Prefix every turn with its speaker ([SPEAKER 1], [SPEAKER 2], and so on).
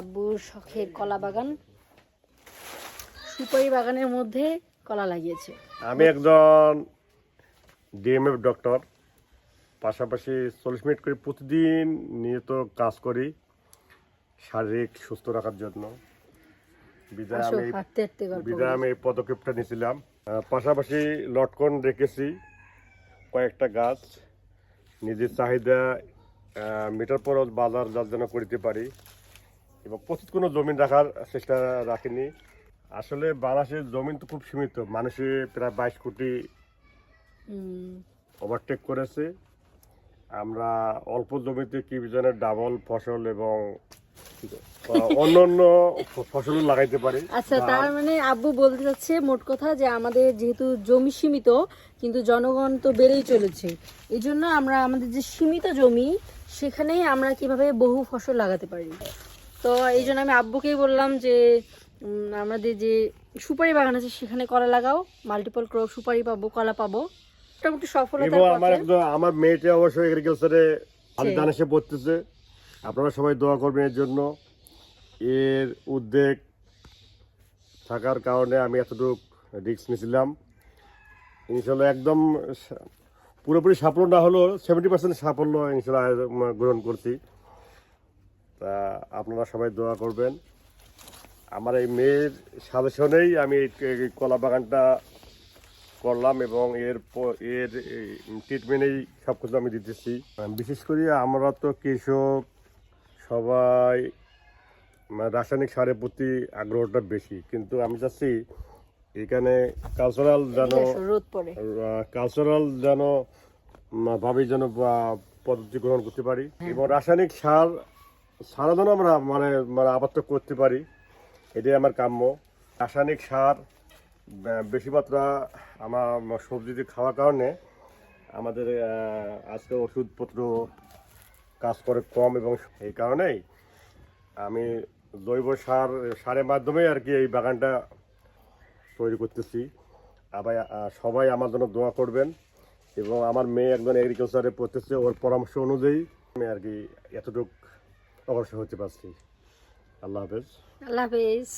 [SPEAKER 1] আব্বুর শখের কলা বাগান। সুপারি বাগানের মধ্যে কলা লাগিয়েছে।
[SPEAKER 2] আমি একজন ডিএমএফ ডক্টর পাশাপাশি চল্লিশ মিনিট করে প্রতিদিন নিয়ত কাজ করি শারীরিক সুস্থ রাখার জন্য। বিদায় আমি এই- বিদায় আমি পদক্ষেপটা নিয়েছিলাম। পাশাপাশি লটকন রেখেছি কয়েকটা গাছ। নিজের চাহিদা আহ, মিটার পর বাজার যার জন্য করতে পারি। এবং প্রচুর কোনো জমিন রাখার চেষ্টা রাখিনি আসলে বাংলাদেশের জমিন তো খুব সীমিত। মানুষে প্রায় বাইশ কোটি ওভারটেক করেছে। আমরা অল্প জমিতে কি বিজনের ডাবল ফসল এবং অন্য অন্য ফসলও লাগাইতে পারি।
[SPEAKER 1] আচ্ছা তার মানে আব্বু বলতে চাচ্ছে মোট কথা যে আমাদের যেহেতু জমি সীমিত কিন্তু জনগণ তো বেড়েই চলেছে। এই জন্য আমরা আমাদের যে সীমিত জমি সেখানেই আমরা কীভাবে বহু ফসল লাগাতে পারি। তো এই জন্য আমি আব্বুকেই বললাম যে আমাদের যে সুপারি বাগান আছে সেখানে কলা লাগাও মাল্টিপল ক্রপ সুপারি পাবো কলা পাবো। মোটামুটি সফলতার
[SPEAKER 2] এবং আমার
[SPEAKER 1] পথে।
[SPEAKER 2] একদম আমার মেয়েটা অবশ্যই এগ্রিকালচারে আমি
[SPEAKER 1] সে-
[SPEAKER 2] জানে সে পড়তেছে। আপনারা সবাই দোয়া করবেন এর জন্য। এর উদ্যোগ থাকার কারণে আমি এতটুকু রিস্ক নিয়েছিলাম। ইনশাল্লাহ একদম পুরোপুরি সাফল্য না হলেও সেভেন্টি পার্সেন্ট সাফল্য ইনশাল্লাহ গ্রহণ করছি। তা আপনারা সবাই দোয়া করবেন। আমার এই মেয়ের সাজেশনেই আমি এই কলা বাগানটা করলাম এবং এর এর ট্রিটমেন্টেই সব কিছু আমি দিতেছি। বিশেষ করে আমরা তো কৃষক সবাই মানে রাসায়নিক সারের প্রতি আগ্রহটা বেশি। কিন্তু আমি চাচ্ছি এখানে কালচারাল যেন কালচারাল যেন ভাবে যেন পদ্ধতি গ্রহণ করতে পারি। এবং রাসায়নিক সার সারা যেন আমরা মানে মানে আবাদ করতে পারি। এটাই আমার কাম্য। রাসায়নিক সার বেশি মাত্রা আমার সবজিতে খাওয়ার কারণে আমাদের আজকে ওষুধপত্র কাজ করে কম এবং এই কারণেই আমি জৈব সার, সারের মাধ্যমে আর কি এই বাগানটা তৈরি করতেছি। আবার সবাই আমার জন্য দোয়া করবেন এবং আমার মেয়ে একজন এগ্রিকালচারে পড়তেছে, ওর পরামর্শ অনুযায়ী আমি আর কি এতটুকু অগ্রসর হতে পারছি। আল্লাহ হাফেজ।
[SPEAKER 1] আল্লাহ হাফেজ।